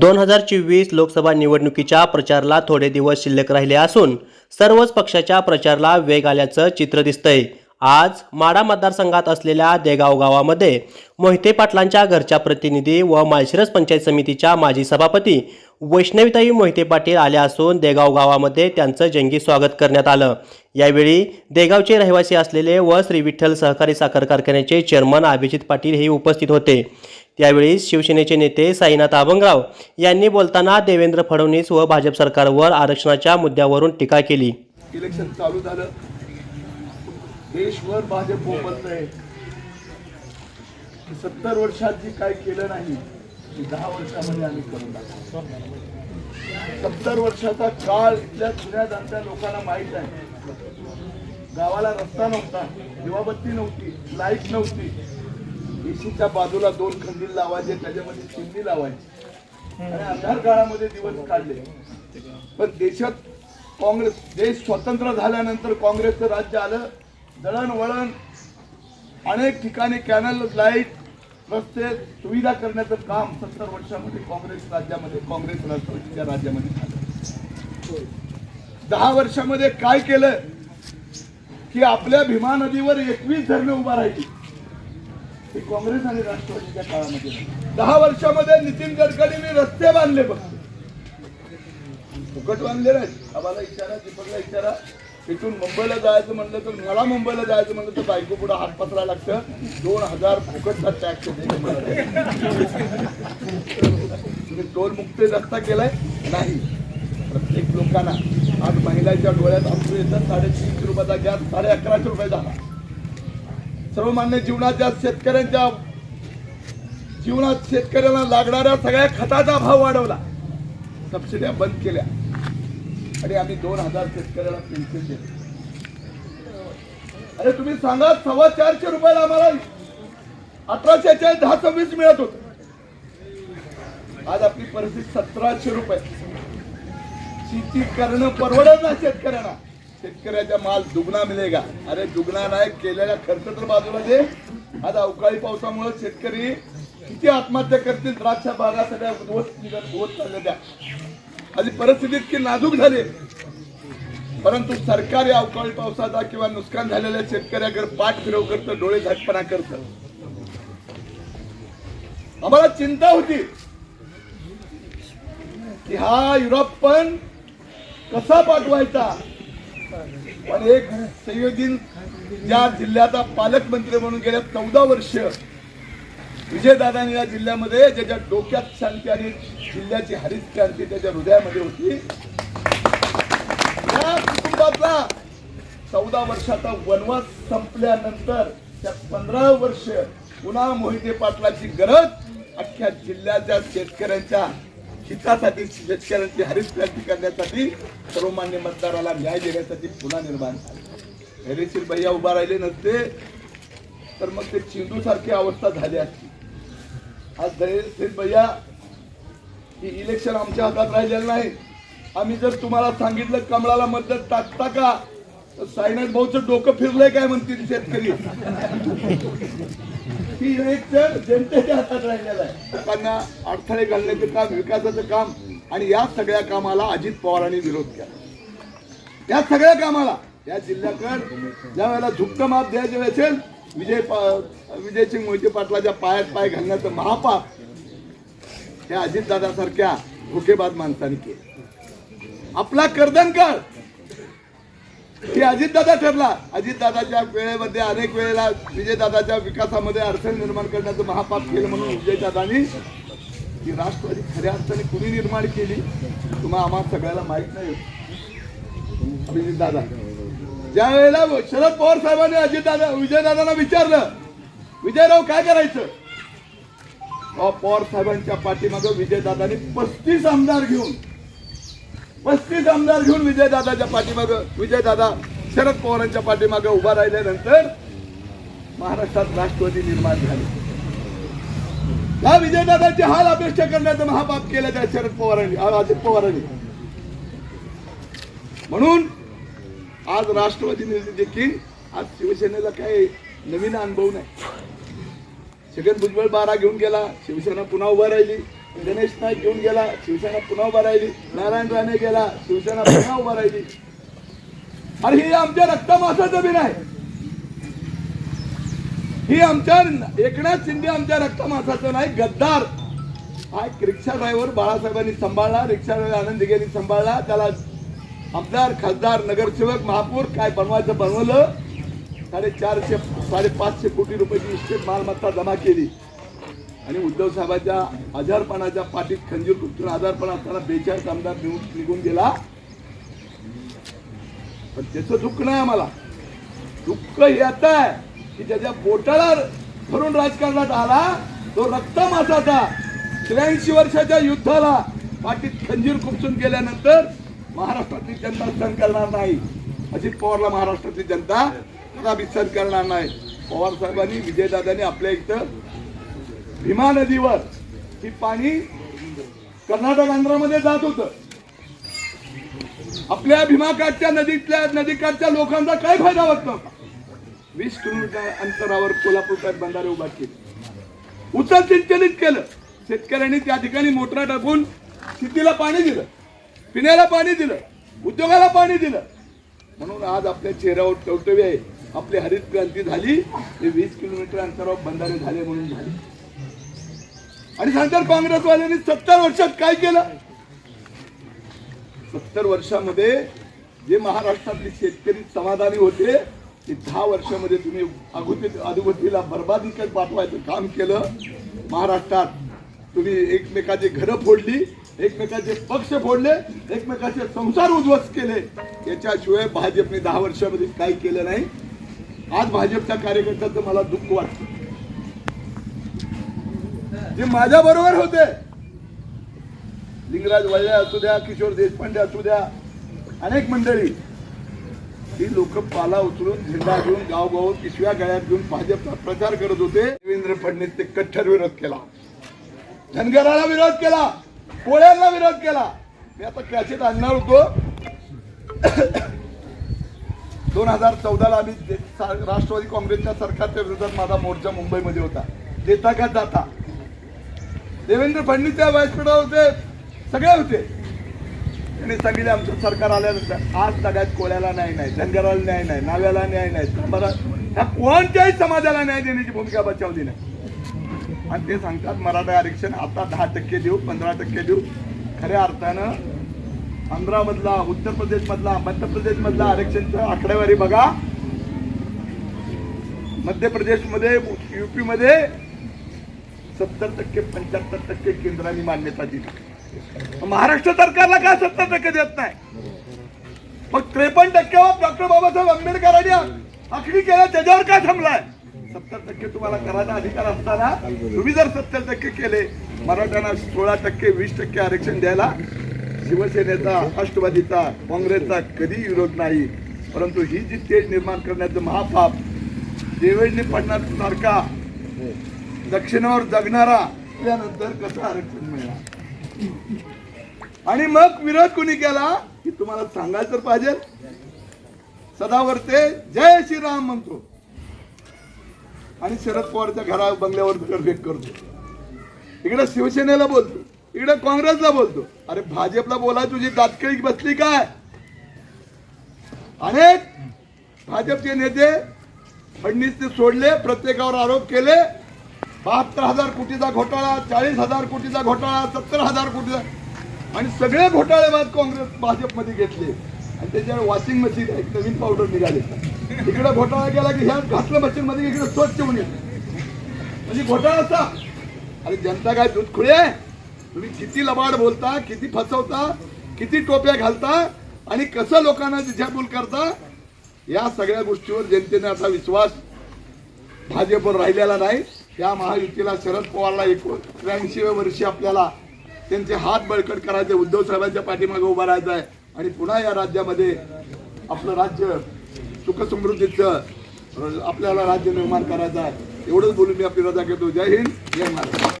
दोन हजार चोवीस लोकसभा निवडणुकीच्या प्रचाराला थोडे दिवस शिल्लक राहिले असून सर्वच पक्षाच्या प्रचाराला वेग आल्याचं चित्र दिसतंय. आज माडा मतदारसंघात असलेल्या देगाव गावामध्ये मोहिते पाटलांच्या घरच्या प्रतिनिधी व माळशिरस पंचायत समितीच्या माजी सभापती वैष्णवीताई मोहिते पाटील आल्या असून देगाव गावामध्ये त्यांचं जंगी स्वागत करण्यात आलं. यावेळी देगावचे रहिवासी असलेले व श्री विठ्ठल सहकारी साखर कारखान्याचे चेअरमन अभिजित पाटील हे उपस्थित होते. त्यावेळी शिवसेनेचे नेते साईनाथ आबंगराव यांनी बोलताना देवेंद्र फडणवीस व भाजप सरकारवर आरक्षणाच्या मुद्द्यावरून टीका केली. इलेक्शन चालू झालं. देशभर भाजप बोंबलतंय सत्तर वर्षात जे काय केलं नाही ते दहा वर्षामध्ये आम्ही करून दाखवू सत्तर वर्षाचा काळ इथल्या जुन्या जाणत्या लोकांना माहीत आहे. गावाला रस्ता नव्हता दिवाबत्ती नव्हती लाइट नव्हती. एसीच्या बाजूला दोन खंदील लावायचे त्याच्यामध्ये चिमणी लावायची. आणि अंधार काळामध्ये दिवस काढले. पण देशात काँग्रेस देश स्वतंत्र झाल्यानंतर काँग्रेसचं राज्य आलं. दळणवळण अनेक ठिकाणी कॅनल लाइट रस्ते सुविधा करण्याचं काम सत्तर वर्षामध्ये काँग्रेस राज्यामध्ये काँग्रेस राष्ट्रवादीच्या राज्यामध्ये झालं. दहा वर्षामध्ये काय केलं? की आपल्या भीमा नदीवर एकवीस धरणे उभा राहिली. हे काँग्रेस आणि राष्ट्रवादीच्या काळामध्ये दहा वर्षामध्ये नितीन गडकरींनी रस्ते बांधले बघ. फुकट बांधले नाही आम्हाला इशारा दीपकला इशारा. इथून मुंबईला जायचं म्हणलं तर मला मुंबईला जायचं म्हणलं तर बायको पुढे हात पसरा लागतं. दोन हजार फुकटचा टॅक्स तुम्ही टोल मुक्त रस्ता केलाय? नाही. प्रत्येक लोकांना आज महिलाच्या डोळ्यात असून येतात. साडेतीनशे रुपयाचा गॅस साडे अकराशे रुपये झाला. सर्वमान्य जीवनाच्या शेतकऱ्यांच्या जीवनात शेतकऱ्यांना लागणाऱ्या सगळ्या खताचा भाव वाढवला सबसिड्या बंद केल्या. आणि आम्ही दोन हजार शेतकऱ्याला पेन्शन दिले. अरे तुम्ही सांगा सव्वा चारशे रुपयाला आम्हाला अठराशे चाळीस दहा सव्वीस मिळत होत. आज आपली परिस्थिती सतराशे रुपये. शेती करणं परवडत ना शेतकऱ्यांना. शेतकऱ्याचा माल दुगणा मिळेगा अरे दुगणा नाही केलेला खर्च तर बाजूला दे आज अवकाळी पावसामुळे शेतकरी किती आत्महत्या करतील? द्राक्ष बागा सगळ्या उद्ध्वस्त होत चालल्या. त्या परिस्थिती इतकी नाजूक झाली. परंतु सरकार या अवकाळी पावसाचा किंवा नुकसान झालेल्या शेतकऱ्याकडे पाठ फिरव करतं डोळे झटपणा करतं. आम्हाला चिंता होती की हा युरोप पण कसा पाठवायचा? पण एक संयोजन या जिल्ह्याचा पालकमंत्री म्हणून गेल्या चौदा वर्ष विजयदादांनी या जिल्ह्यामध्ये ज्याच्या डोक्यात शांती आणि जिल्ह्याची हरित क्रांती त्याच्या हृदयामध्ये होती. या कुटुंबातला चौदा वर्षाचा वनवास संपल्यानंतर त्या पंधरा वर्ष पुन्हा मोहिते पाटलाची गरज अख्ख्या जिल्ह्याच्या शेतकऱ्यांच्या हितासाठी शेतकऱ्यांची हरित क्रांती करण्यासाठी सर्वमान्य मतदाराला न्याय देण्यासाठी पुन्हा निर्माण झाली. धैर्यशील भैया उभा राहिले नसते तर मग ते चिंडू सारखी अवस्था झाली असती. आज धैर्यशील भैया की इलेक्शन आमच्या हातात राहिलेलं नाही. आम्ही जर तुम्हाला सांगितलं कमळाला मदत टाकता का? तर साईनाथ भाऊचं डोकं फिरलंय काय म्हणतील शेतकरी? ही तर जनतेच्या हातात राहिलेला आहे. लोकांना अडथळे घालण्याचं काम विकासाचं काम आणि या सगळ्या कामाला अजित पवारांनी विरोध केला. या सगळ्या कामाला या जिल्ह्याकडे ज्या वेळेला झुक्त माप द्यायचे असेल विजय विजय विजयसिंग मोहिते पाटलाच्या पायात पाय घालण्याचं महापाप या अजितदादासारख्या धोकेबाज माणसाने केलं. आपला कर्दनकर की अजितदादा ठरला. अजितदादाच्या वेळेमध्ये अनेक वेळेला विजयदादाच्या विकासामध्ये अडचण निर्माण करण्याचं महापाप केलं म्हणून विजयदादांनी. ही राष्ट्रवादी खऱ्या अर्थाने कुणी निर्माण केली तुम्हाला आम्हाला सगळ्याला माहीत नाही. अभिजित दादा ज्या वेळेला शरद पवार साहेबांनी अजितदादा विजयदादांना विचारलं विजयराव काय करायचं? पवार साहेबांच्या पाठीमागं विजयदादांनी पस्तीस आमदार घेऊन पस्तीस आमदार घेऊन विजयदादाच्या पाठीमाग विजयदादा शरद पवारांच्या पाठीमागं उभा राहिल्यानंतर महाराष्ट्रात राष्ट्रवादी निर्माण झाली. या विजयदादाचे हाल अपेक्षा करण्याचं महापाप केलं त्या शरद पवारांनी अजित पवारांनी. म्हणून आज राष्ट्रवादीने देखील आज शिवसेनेला काही नवीन अनुभव नाही. छगन भुजबळ बारा घेऊन गेला शिवसेना पुन्हा उभा राहिली. गणेश नाईक घेऊन गेला शिवसेना पुन्हा उभा राहिली नारायण राणे गेला शिवसेना पुन्हा उभा राहिली. अरे हे आमच्या रक्तमासाचं बी आहे ही आमच्या एकनाथ शिंदे आमच्या रक्तमासाचं नाही गद्दार. हा एक रिक्षा ड्रायव्हर बाळासाहेबांनी सांभाळला रिक्षा ड्रायव्हर आनंद दिघेनी सांभाळला त्याला आमदार खासदार नगरसेवक महापौर काय बनवायचं बनवलं. साडेचारशे साडेपाचशे कोटी रुपयाची इस्टेट मालमत्ता जमा केली. आणि उद्धव साहेबांच्या आजारपणाच्या पाठीत खंजीर कुठून आजारपण असताना बेचाळीस आमदार निघून गेला. पण त्याचं दुःख नाही आम्हाला. दुःख याच आहे की ज्याच्या बोटाला भरून राजकारणात आला तो रक्त मासाचा त्र्याऐंशी वर्षाच्या युद्धाला पाठीत खंजीर खुपसून गेल्यानंतर महाराष्ट्रातली जनता सहन करणार नाही. अजित पवारला महाराष्ट्रातली जनता कदापि सहन करणार नाही. पवार साहेबांनी विजयदादांनी आपल्या इथं भीमा नदीवर ही पाणी कर्नाटक आंध्रामध्ये जात होतं. आपल्या भीमाकाठच्या नदीतल्या नदीकाठच्या लोकांचा काय फायदा होत नव्हता? वीस किलोमीटर अंतरावर कोल्हापूर बंधारे उभा केले. उचल सिंचनित केलं. शेतकऱ्यांनी त्या ठिकाणी मोटरा टाकून शेतीला पाणी दिलं. पिण्याला पाणी दिलं. उद्योगाला पाणी दिलं. म्हणून आज आपल्या चेहऱ्यावर टवटवी आहे. आपली हरित क्रांती झाली. ते वीस किलोमीटर अंतरावर बंधारे झाले म्हणून झाले. आणि सांगतात काँग्रेसवाल्यांनी सत्तर वर्षात काय केलं? सत्तर वर्षामध्ये जे महाराष्ट्रातले शेतकरी समाधानी होते ते दहा वर्षामध्ये तुम्ही अगोदर अधोगतीला बर्बादीकडे पाठवायचं काम केलं. महाराष्ट्रात तुम्ही एकमेकाचे घरं फोडली एकमेकाचे पक्ष फोडले एकमेकाचे संसार उद्ध्वस्त केले. याच्याशिवाय भाजपने दहा वर्षामध्ये काही केलं नाही. आज भाजपच्या कार्यकर्त्याचं मला दुःख वाटतं. जे माझ्या बरोबर होते. लिंगराज वल्ले असू द्या किशोर देशपांडे असू द्या अनेक मंडळी. ही लोक पाला उचलून झेंडा घेऊन गावगाव पिशव्या गळ्यात घेऊन भाजपचा प्रचार करत होते. देवेंद्र फडणवीस ते कट्टर विरोध केला. धनगराला विरोध केला. कोळ्यांना विरोध केला. मी आता कॅसेट आणणार होतो. दोन हजार चौदाला आम्ही राष्ट्रवादी काँग्रेसच्या सरकारच्या विरोधात माझा मोर्चा मुंबईमध्ये होता. देता का जाता? देवेंद्र फडणवीस त्या व्यासपीठावर होते. सगळे होते. त्यांनी सांगितले आमचं सरकार आल्यानंतर आज सगळ्यात कोळ्याला न्याय नाही धनगराला न्याय नाही नाव्याला न्याय नाही सांबारा ह्या कोणत्याही समाजाला न्याय देण्याची भूमिका बचावली नाही. आणि ते सांगतात मराठा आरक्षण आता दहा टक्के देऊ पंधरा टक्के देऊ. खऱ्या अर्थानं आंध्रामधला उत्तर प्रदेशमधला मध्य प्रदेशमधला आरक्षणचं आकडेवारी बघा. मध्य प्रदेशमध्ये यूपीमध्ये सत्तर टक्के पंच्याहत्तर टक्के केंद्राने मान्यता दिली. महाराष्ट्र सरकारला का सत्तर टक्के देत नाही? मग त्रेपन्न टक्क्यावर हो, डॉक्टर बाबासाहेब आंबेडकरांनी आखणी केल्या त्याच्यावर का थांबलाय? सत्तर टक्के तुम्हाला करायचा अधिकार असताना तुम्ही जर सत्तर टक्के केले मराठ्यांना सोळा टक्के वीस टक्के आरक्षण द्यायला शिवसेनेचा राष्ट्रवादीचा काँग्रेसचा कधी विरोध नाही. परंतु ही जी तेज निर्माण करण्याचं महापाप देवेंद्र पडणार सारखा दक्षिणावर जगणारा त्यानंतर कसं आरक्षण मिळणार? आणि मग विरोध कुणी केला? की तुम्हाला सांगायचं तर पाहिजे. सदावर ते जय श्रीराम म्हणतो. आणि शरद पवारच्या घरा बंगल्यावर दगडफेक करतो. इकडे शिवसेनेला बोलतो. इकडे काँग्रेसला बोलतो. अरे भाजपला बोला तुझी तात्काळी बसली काय? अनेक भाजपचे नेते फडणवीसने सोडले प्रत्येकावर आरोप केले. बहात्तर हजार कोटीचा घोटाळा चाळीस हजार कोटीचा घोटाळा सत्तर हजार कोटीचा. आणि सगळे घोटाळेबाज काँग्रेस भाजपमध्ये घेतले. आणि त्याच्यावर वॉशिंग मशीन एक नवीन पावडर निघाले. इकडे घोटाळा केला की ह्या घातलं मशीन मध्ये इकडे स्वच्छ होऊन येते म्हणजे घोटाळा असा. अरे जनता काय दूध खुळे आहे? तुम्ही किती लबाड बोलता किती फसवता किती टोप्या घालता आणि कसं लोकांना दिशाभूल करता या सगळ्या गोष्टीवर जनतेने असा विश्वास भाजपवर राहिलेला नाही. या महायुतीला शरद पवारला एक त्र्याऐंशीव्या वर्षी आपल्याला त्यांचे हात बळकट करायचे. उद्धव साहेबांच्या पाठीमागे उभा राहायचं आहे. आणि पुन्हा या राज्यामध्ये आपलं राज्य सुखसमृद्धीचं आपल्याला राज्य निर्माण करायचं आहे. एवढंच बोलून मी आपली रजा घेतो. जय हिंद जय महाराष्ट्र.